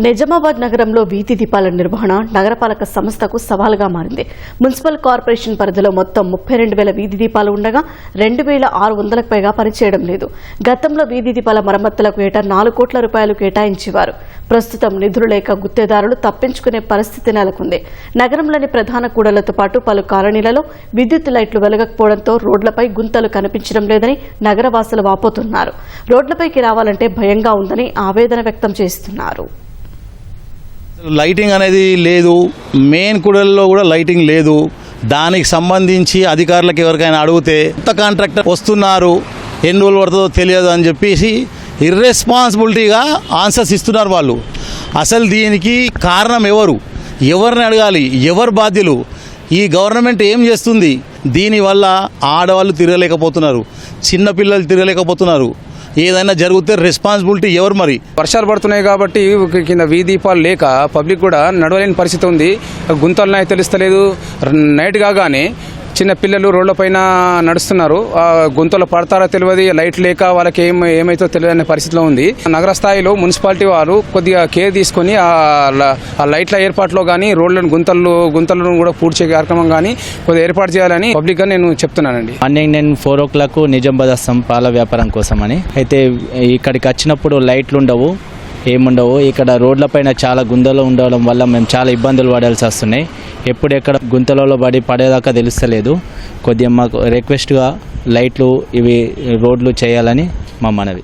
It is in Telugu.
నిజామాబాద్ నగరంలో వీధి దీపాల నిర్వహణ నగరపాలక సంస్థకు సవాలుగా మారింది. మున్సిపల్ కార్పొరేషన్ పరిధిలో మొత్తం ముప్పై రెండు వేల వీధి దీపాలు ఉండగా రెండు వేల ఆరు వందలకు పైగా పనిచేయడం లేదు. గతంలో వీధి దీపాల మరమ్మతులకు ఏటా నాలుగు కోట్ల రూపాయలు కేటాయించేవారు. ప్రస్తుతం నిధులు లేక గుత్తేదారులు తప్పించుకునే పరిస్థితి నెలకొంది. నగరంలోని ప్రధాన కూడళ్ళతో పాటు పలు కాలనీలలో విద్యుత్ లైట్లు వెలగకపోవడంతో రోడ్లపై గుంతలు కనిపించడం లేదని నగరవాసులు వాపోతున్నారు. రోడ్లపైకి రావాలంటే భయంగా ఉందని ఆవేదన వ్యక్తం చేస్తున్నారు. లైటింగ్ అనేది లేదు. మెయిన్ కూడల్లో కూడా లైటింగ్ లేదు. దానికి సంబంధించి అధికారులకు ఎవరికైనా అడిగితే కొత్త కాంట్రాక్టర్ వస్తున్నారు ఎన్ని రోజులు పడుతుందో తెలియదు అని చెప్పేసి ఇర్రెస్పాన్సిబిలిటీగా ఆన్సర్స్ ఇస్తున్నారు వాళ్ళు. అసలు దీనికి కారణం ఎవరు? ఎవరిని అడగాలి? ఎవరు బాధ్యులు? ఈ గవర్నమెంట్ ఏం చేస్తుంది? దీనివల్ల ఆడవాళ్ళు తిరగలేకపోతున్నారు. చిన్నపిల్లలు తిరగలేకపోతున్నారు. ఏదైనా జరిగితే రెస్పాన్సిబిలిటీ ఎవరు మరి? వర్షాలు పడుతున్నాయి కాబట్టి కింద వీ దీపాలు లేక పబ్లిక్ కూడా నడవలేని పరిస్థితి ఉంది. గుంతలు నాకు తెలుస్తలేదు. నైట్ కాగానే చిన్న పిల్లలు రోడ్లపైన నడుస్తున్నారు. గుంతలు పడతారో తెలియదు లైట్ లేక వాళ్ళకి ఏం ఏమైతే తెలియదు అనే పరిస్థితిలో ఉంది. నగర స్థాయిలో మున్సిపాలిటీ వారు కొద్దిగా కేర్ తీసుకొని ఆ లైట్ల ఏర్పాట్లో కానీ రోడ్లను గుంతలు గుంతలను కూడా పూడ్చే కార్యక్రమం కానీ కొద్దిగా ఏర్పాటు చేయాలని పబ్లిక్గా నేను చెప్తున్నానండి. మార్నింగ్ నేను ఫోర్ ఓ క్లాక్ నిజామాబాద్ వస్తాం పాల వ్యాపారం కోసం అని అయితే ఇక్కడికి వచ్చినప్పుడు లైట్లు ఉండవు. ఏముండవు. ఇక్కడ రోడ్లపైన చాలా గుంతలు ఉండడం వల్ల మేము చాలా ఇబ్బందులు పడాల్సి వస్తున్నాయి. ఎప్పుడు ఎక్కడ గుంతలలో పడి పడేదాకా తెలుస్తలేదు. కొద్దిగా మాకు రిక్వెస్ట్గా లైట్లు ఇవి రోడ్లు చేయాలని మా మనవి.